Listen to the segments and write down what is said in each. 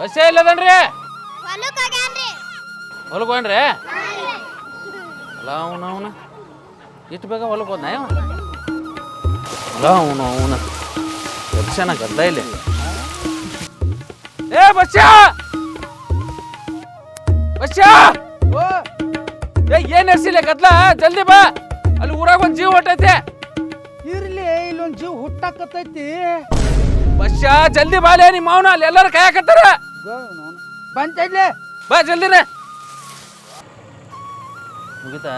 ಬಸ್ಸೇ ಇಲ್ಲದನ್ರಿ? ಹೊಲಕ್ಕೆ ಹೋಗ್ರಿ ಅಲ್ಲ ಅವನ ಅವನ. ಇಷ್ಟು ಬೇಗ ಹೊಲಕ್ಕೆ ಹೋದ್ನ ಇವ? ಅಲ್ಲ ಅವನು ಅವನ. ಗದ್ದ ಇಲ್ಲಿ. ಏ ಬಸ್ಸ! ಬಸ್ಸ! ಏ ಏನ್ ಎರ್ಸಿಲ್ಲ ಗದ್ಲ? ಜಲ್ದಿ ಬಾ. ಅಲ್ಲಿ ಊರಾಗ ಒಂದ್ ಜೀವ ಹೊಟ್ಟೈತೆ. ಇರ್ಲಿ ಇಲ್ಲೊಂದ್ ಜೀವ ಹುಟ್ಟಾಕತೈತಿ ಬಸ್ಸ ಜಲ್ದಿ ಬಾಲೆ ನಿಮ್ಮ ಅವನ. ಅಲ್ಲಿ ಎಲ್ಲರೂ ಕಾಯಕತ್ತಾರ. ಬಂತೈತ್ಲೆ ಬಾ ಜಲ್ದಿನ ಮುಗಿತಾ?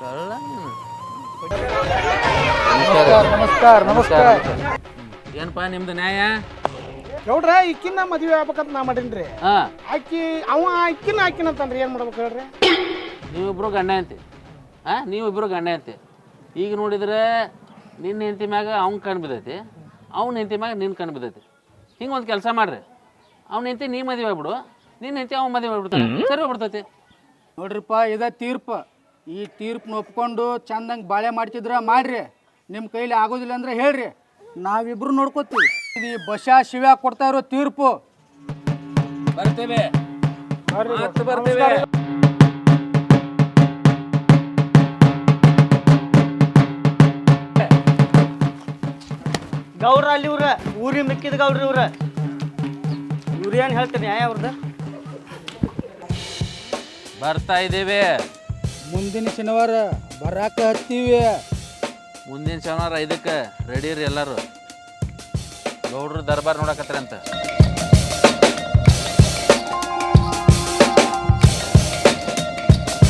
ಕಳ್ಳ ನಮಸ್ಕಾರ ನಮಸ್ಕಾರ. ಏನಪ್ಪ ನಿಮ್ದು ನ್ಯಾಯ? ಗೌಡ್ರ ಇಕ್ಕಿನ್ನ ಮದುವೆ ಆಗ್ಬೇಕಂತ ನಾ ಮಾಡೀನ್ರಿ. ಹಾ. ಆಕಿ ಅವ ಇಕ್ಕಿನ ಆಕಿನ ಅಂತನ್ರಿ ಏನ್ ಮಾಡ್ಬೇಕು ಹೇಳ್ರಿ? ನೀವಿಬ್ರು ಗಂಡ ಅಂತಿ ಹಾ ನೀವಿಬ್ರು ಗಂಡ ಅಂತಿ ಈಗ ನೋಡಿದ್ರೆ ನಿನ್ನ ಹೆಂಡತಿ ಮ್ಯಾಗ ಅವ್ನ ಕಣ್ ಬಿದ್ದೈತಿ. ಅವ್ನ ಹೆಂಡತಿ ಮ್ಯಾಗ ನಿನ್ನ ಕಣ್ಣು ಬಿದ್ದೈತಿ. ಹಿಂಗೆ ಒಂದು ಕೆಲಸ ಮಾಡ್ರಿ. ಅವ್ನ ಹೆಂಡತಿ ನೀ ಮದುವೆ ಆಗ್ಬಿಡು. ನಿನ್ನ ಹೆಂಡತಿ ಅವ್ನ ಮದುವೆ ಆಗ್ಬಿಡ್ತಾನೆ ಸರಿ ಹೋಗ್ಬಿಡ್ತೈತಿ. ನೋಡ್ರಿಪ್ಪ ಇದ ತೀರ್ಪು. ಈ ತೀರ್ಪನ್ನ ಒಪ್ಕೊಂಡು ಚಂದಂಗೆ ಬಾಳೆ ಮಾಡ್ತಿದ್ರ ಮಾಡ್ರಿ. ನಿಮ್ಮ ಕೈಲಿ ಆಗೋದಿಲ್ಲ ಅಂದ್ರೆ ಹೇಳ್ರಿ. ನಾವಿಬ್ರು ನೋಡ್ಕೋತೀವಿ. ಇದು ಈ ಬಸ ಶಿವ್ಯಾ ಕೊಡ್ತಾ ಇರೋ ತೀರ್ಪು. ಬರ್ತೇವೆ. ಮತ್ತೆ ಬರ್ತೇವೆ. ಗೌಡ್ರ ಅಲ್ಲಿ ಇವ್ರ ಊರಿ ಮಿಕ್ಕಿದ ಗೌರ ಇವ್ರ. ಇವ್ರು ಏನು ಹೇಳ್ತಾರೆ ನ್ಯಾಯ ಅವ್ರದ್ದು ಬರ್ತಾ ಇದ್ದೇವೆ. ಮುಂದಿನ ಶನಿವಾರ ಬರಾಕ ಹತ್ತೀವಿ. ಮುಂದಿನ ಶನಿವಾರ ಇದಕ್ಕೆ ರೆಡಿ ರೀ ಎಲ್ಲರೂ. ಗೌಡ್ರು ದರ್ಬಾರ್ ನೋಡಕತ್ತಾರಂತ.